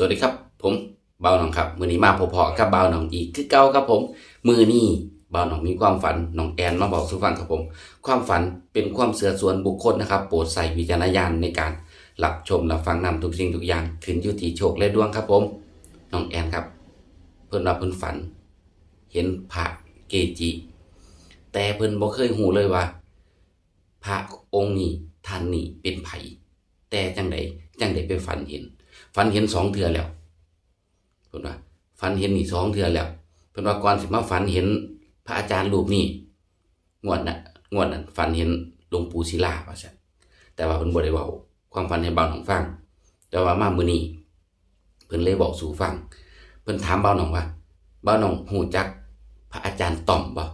สวัสดีครับ ผมเบาหนองครับมือนี้มาพอๆกับเบาหนองอีกคือเก่าครับผม มือนี้เบาหนองมีความฝันน้องแอนมาบอกสู่ฟังครับผม ความฝันเป็นความเสื่อส่วนบุคคลนะครับ โปรดใส่วิจารณญาณในการรับชมรับฟังนำทุกสิ่งทุกอย่างขึ้นอยู่ที่โชคและดวงครับผมน้องแอนครับ เพิ่นว่าเพิ่นฝัน เห็นพระเกจิ แต่เพิ่นบ่เคยหูเลยว่า พระองค์นี้ท่านนี้เป็นไผแต่จังไดจังไดไปฝันเห็น ฝันเห็นสองเทื่อแล้วเพิ่นว่าฝันเห็นนี่สองเทื่อแล้วเพิ่นว่าก่อนสิมาฝันเห็นพระอาจารย์รูปนี้งวดน่ะงวดนั้นฝันเห็นหลวงปู่ศิลาว่าซั่นแต่ว่าเพิ่นบ่ได้เว้าความฝันให้เบาหนองฟังแต่ว่ามามื้อนี้เพิ่นเลยบอกสู่ฟังเพิ่นถามเบาหนองว่าเบาหนองฮู้จัก พระอาจารย์ต่อมบ่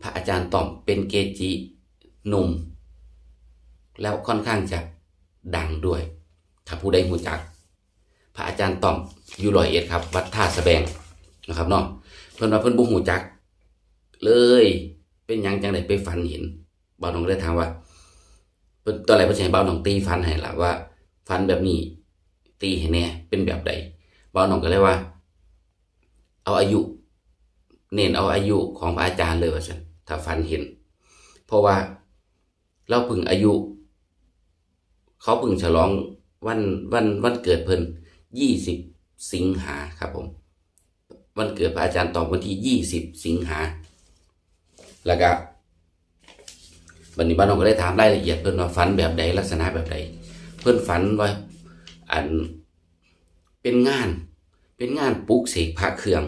พระอาจารย์ต่อมเป็นเกจิหนุ่ม แล้วค่อนข้างจะดังด้วย ถ้าผู้ใดหูจัก พระอาจารย์ต่อมอยู่ร้อยเอ็ดครับ วัดท่าสแบงนะครับเนาะเพิ่อนว่าเพิ่อนบ่หูจัก เลยเป็นยังจังไดไปฝันเห็นบ่าวน้องเลยถามว่าเพิ่นตอนแรกเพิ่นสิให้บ่าวน้องตีฝันให้ล่ะว่าฝันแบบนี้ ตีให้แน่เป็นแบบใดบ่าวน้องก็เลยว่า เอาอายุ เน้นเอาอายุของพระอาจารย์เลยว่าซั่นถ้าฝันเห็น เพราะว่าเราพิ่งอายุ เขาพิ่งฉลอง วันวันวันเกิดเพิ่นยี่สิบสิงหาครับผม วันเกิดพระอาจารย์ตอบวันที่ยี่สิบสิงหา แล้วก็วันนี้บ้านเราก็ได้ถามรายละเอียดเพิ่นว่าฝันแบบใดลักษณะแบบใด เพิ่นฝันว่าอันเป็นงาน เป็นงานปลุกเสกพระเครื่อง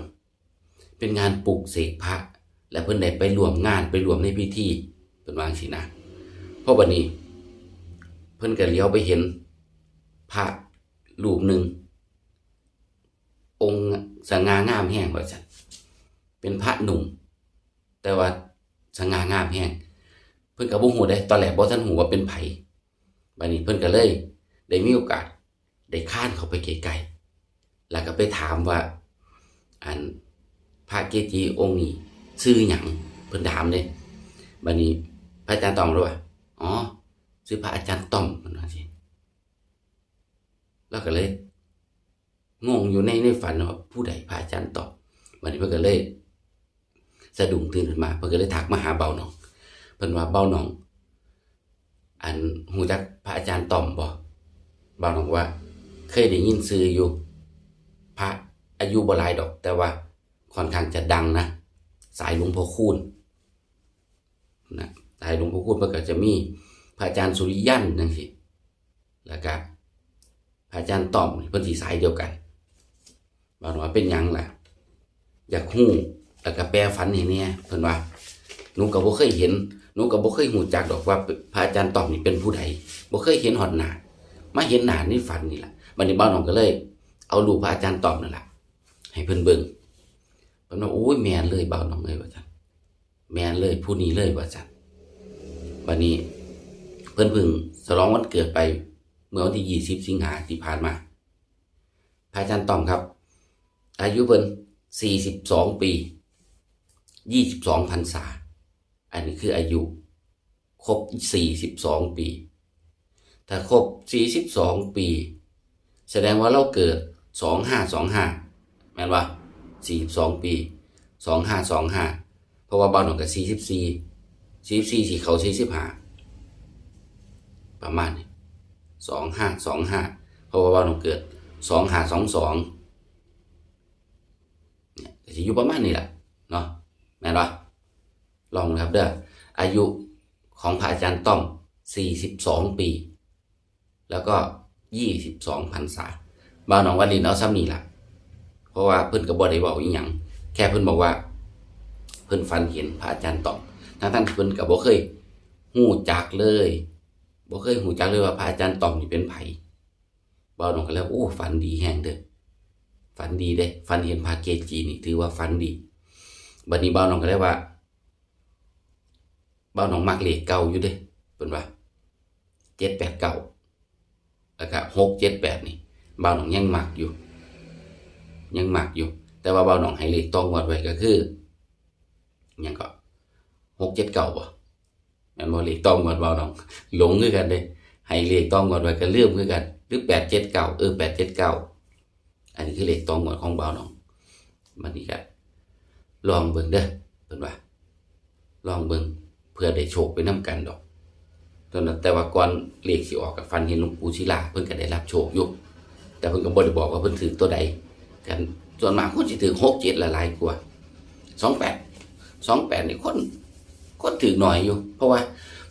เป็นงานปลุกเสกพระ และเพิ่นได้ไปรวมงานไปรวมในพิธีเป็นวางสินะเพราะวันนี้ เพิ่นก็เลี้ยวไปเห็น พระรูปหนึ่ง องค์สง่างามแห้งว่าจันเป็นพระหนุ่ม แต่ว่าสง่างามแห้งเพิ่นก็บ่ฮู้ได้ตอนแรกบ่ทันฮู้ว่าเป็นไผบัดนี้เพิ่นก็เลย ได้มีโอกาส ได้ข้านเขาไปไกลๆแล้วก็ไปถามว่า อันพระเกจิองค์นี้ชื่อหยังเพิ่นถามเด้บัดนี้พระอาจารย์ตอบมาว่าอ๋อซื้อพระอาจารย์ต้อมมันว่าสิ แล้วก็เลยงงอยู่ในในฝันว่าผู้ใดพระอาจารย์ตอมวันนี้เพิ่นก็เลยสะดุ้งตื่นขึ้นมาเพิ่นก็เลยทักมาหาเบาหนองเพิ่นว่าเบาหนอง อันหูจักพระอาจารย์ต้อมบ่เบาหนองว่า เคยได้ยินชื่ออยู่ พระอายุบหลายดอก แต่ว่าค่อนข้างจะดังนะ สายหลวงพ่อคูณนะสายหลวงพ่อคูณเพิ่นก็จะมีพระอาจารย์สุริยันนั่นสิแล้วก็ อาจารย์ต้อมเพิ่นสิสายเดียวกันบอกว่าเป็นยังล่ะ อยากฮู้แล้วก็แปลฝันให้แหน่เพิ่นว่าหนูก็บ่เคยเห็นหนูก็บ่เคยฮู้จักดอกว่าพระอาจารย์ต้อมนี่เป็นผู้ใดบ่เคยเห็นฮอดหนามาเห็นหน้าในฝันนี่ล่ะบัดนี้บ้านน้องก็เลย เอารูปพระอาจารย์ต้อมนั่นล่ะให้เพิ่นเบิ่งเพิ่นว่าโอ้ยแม่นเลยบ้านน้องเลยว่าซั่นแม่นเลยผู้นี้เลยว่าซั่นบัดนี้เพื่อนพึ่งฉลองวันเกิดไป มื่อวันที่ 20 สิงหาที่ผ่านมาพระอาจารย์ต้อมครับ อายุเพิ่น42 ปี 22พรรษา อันนี้คืออายุ ครบ 42 ปี ถ้าครบ 42 ปี แสดงว่าเราเกิด 2525 แม่นว่า 42 ปี 2525 เพราะว่าบ้านหนองกับ 44 44สี่เขา45 ประมาณนี้ สองห้าสองห้าเพราะว่าวันของเกิดสองห้าสองสองเนี่ยจะอยู่ประมาณนี้แหละเนาะแม่นปะลองนะครับเด้ออายุของพระอาจารย์ต้อมสี่สิบสองปี แล้วก็ยี่สิบสองพรรษาบ้านหนองวัดดินเอาซ้ำนี่ล่ะเพราะว่าเพิ่อนก็บ่ได้บอกอีหยังแค่เพิ่อนบอกว่า เพิ่อนฝันเห็นพระอาจารย์ต้อมทั้งท่านเพิ่อนก็บ่เคยหู้จักเลย บ่เคยหูจักเลยว่าพระอาจารย์ต่อมนี่เป็นไผบ่าวน้องก็แล้วโอ้ฝันดีแฮงเด้อฝันดีเด้ฝันเห็นพระเกจินี่ถือว่าฝันดีบัดนี้บ่าวนองก็เลยว่าบ่าวน้องมักเลขเก่าอยู่เด้เพิ่นว่า7 8 9แล้วก็6 7 8นี่บ่าวน้องยังมักอยู่ ยังมักอยู่ แต่ว่าบ่าวน้องให้เลขต้องวัดไว้ก็คือยังก็6 7 9บ่ ม่นบ่เลขต้องหมดเบาน้อง หลงคือกันเด้ให้เลขต้องงวดไว้ก็เลื่อมคือกัน หรือแปดเจ็ดเก้าเออแปดเจ็ดเก้าอันนี้คือเลขต้องงวดของเบาหนอง มันนี่ก็ลองเบิ่งเด้อเพิ่นว่า ลองเบิ่งเพื่อได้โชคไปนํกันดอกตอนนั้นแต่ว่าก่อนเลขสิออกกับฟันเห็นหลวงปู่ศิลาเพิ่นก็ได้รับโชคอยู่แต่เพิ่นก็บ่ได้บอกว่าเพิ่นถือตัวใดกันส่วนมากคนสิถือหกเจ็ดละลายกว่าสองแปดสองแปดนี่คน คนถือหน่อยอยู่ เพราะว่า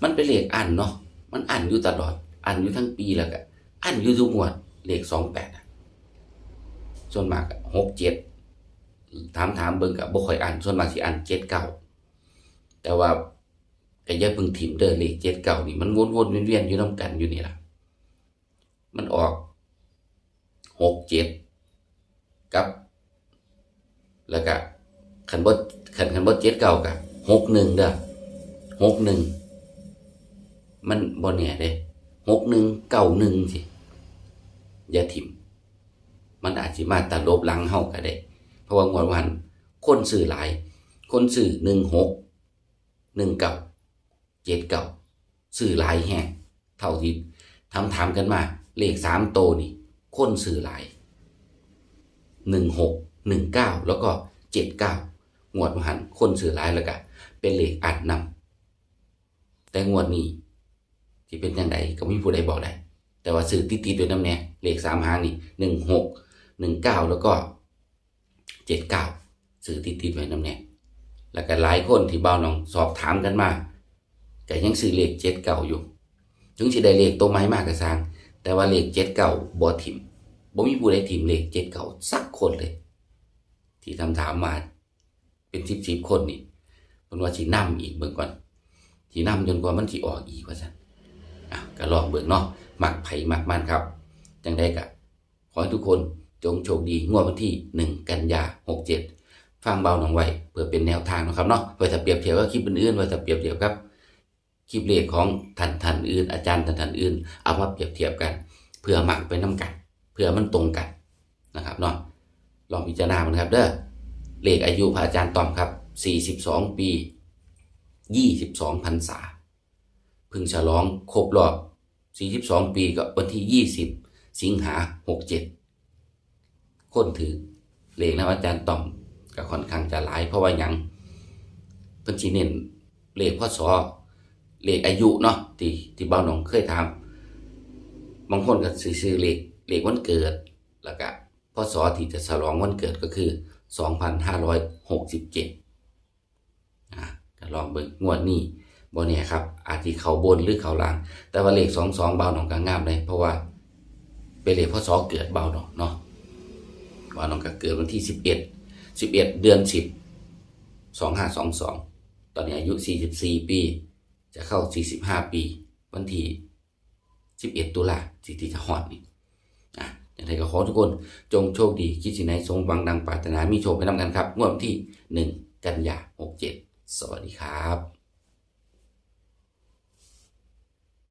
มันเป็นเลขอันเนาะมันอันอยู่ตลอด อันอยู่ทั้งปีแล้วก็อันอยู่ทุกงวดเลขสองแปดส่วนมากหกเจ็ดถามถามๆเบิ่งกับบ่ค่อยอ่านส่วนมากสิอ่านเจ็ดเก้าแต่ว่าก็อย่าเพึ่งถิ่มเด้อเลขเจ็ดเก่านี่มันวนๆเวียนๆอยู่น้ำกันอยู่นี่ล่ะ มันออกหกเจ็ดกับ แล้วก็ขันบดขันขันบดเจ็ดเก่ากับหกหนึ่งเด้อ หกหนึ่งมันบนเนี่ยเด้หกหนึ่งเก่าหนึ่งสิอย่าถิ่ม มันอาจสิมาตาลบหลังเฮาก็ได้ เพราะว่างวดวัน คนสื่อหลาย คนสื่อหนึ่งหกหนึ่งเก่าเจ็ดเก่าสื่อหลายแห่งเท่าที่ทำถามกันมา เลขสามโตนี่ คนสื่อหลายหนึ่งหกหนึ่งเก้าแล้วก็เจ็ดเก้างวดมหันคนสื่อหลายแล้วก็เป็นเลขอัดนำ แต่งวดนี้ที่เป็นยังไงก็ไม่มีผู้ใดบอกได้ แต่ว่าสื่อติดๆด้วยน้ำแน่เลขสามหางนี่หนึ่งหกหนึ่งเก้าแล้วก็เจ็ดเก้าสื่อติดๆไว้น้ำแน่แล้วก็หลายคนที่เบ้าน้องสอบถามกันมาก็ยังซื้อเลขเจ็ดเก่าอยู่ถึงสิได้เลขตัวไม้มากกระซังแต่ว่าเลขเจ็ดเก่าบ่ถิ่มบ่มีผู้ใดถิมเลขเจ็ดเก่าสักคนเลย ที่ทำถามมาเป็นสิบสิบคนนี่เพิ่นว่าสินำอีกเบิ่งก่อน สินำจนกว่ามันสิออกอีกว่าซั่นอะก็ลองเบิ่งเนาะหมักไผ่หมักมันครับจังไดก็ขอให้ทุกคนจงโชคดีงวดวันที่หนึ่งกันยาหกเจ็ดฟังเบาหน่องไว้เพื่อเป็นแนวทางนะครับเนาะไว้ถ้าเปรียบเทียบกับคลิปอื่นๆไว้ถ้าเปรียบเทียบกับคลิปเลขของท่านท่านอื่น อาจารย์ท่านท่านอื่น เอามาเปรียบเทียบกัน เพื่อหมักไปน้กันเพื่อมันตรงกันนะครับเนาะลองพิจารณามันครับเด้อเลขอายุพระอาจารย์ตอมครับ 42 ปี 22พรรษาเพึ่งฉลองครบรอบ 42 ปีก็วันที่ 20 สิงหา 67 คนถือเลขนะอาจารย์ต่อมก็ค่อนข้างจะหลายเพราะว่าหยังเพิ่นสิเน้นเลขพศเลขอายุเนาะที่ที่บ้าหนองเคยถามบางคนก็สิซื้อเลขเลขวันเกิดแล้วก็พศที่จะฉลองวันเกิดก็คือ 2567อะก็ ลองเบิ่งงวดนี้บ่แน่ครับ อาจสิเขาบนหรือเขาล่าง แต่ว่าเลข22เบาหนองก็งามเลยเพราะว่าเป็นเลขพศเกิดเบาหนองเนาะเบาหนองก็เกิดวันที่11สิบเอ็ดเดือนสิบสองห้าสองสองตอนนี้อายุสี่สิบสี่ปี จะเข้าสี่สิบห้าปี วันที่สิบเอ็ดตุลาสิที่จะหอดนี่อะอย่างไรก็ขอทุกคนจงโชคดี คิดสิ่งไหนสมหวังดังปรารถนามีโชคไปนำกันครับงวดที่หนึ่งกันยาหกเจ็ด สวัสดีครับ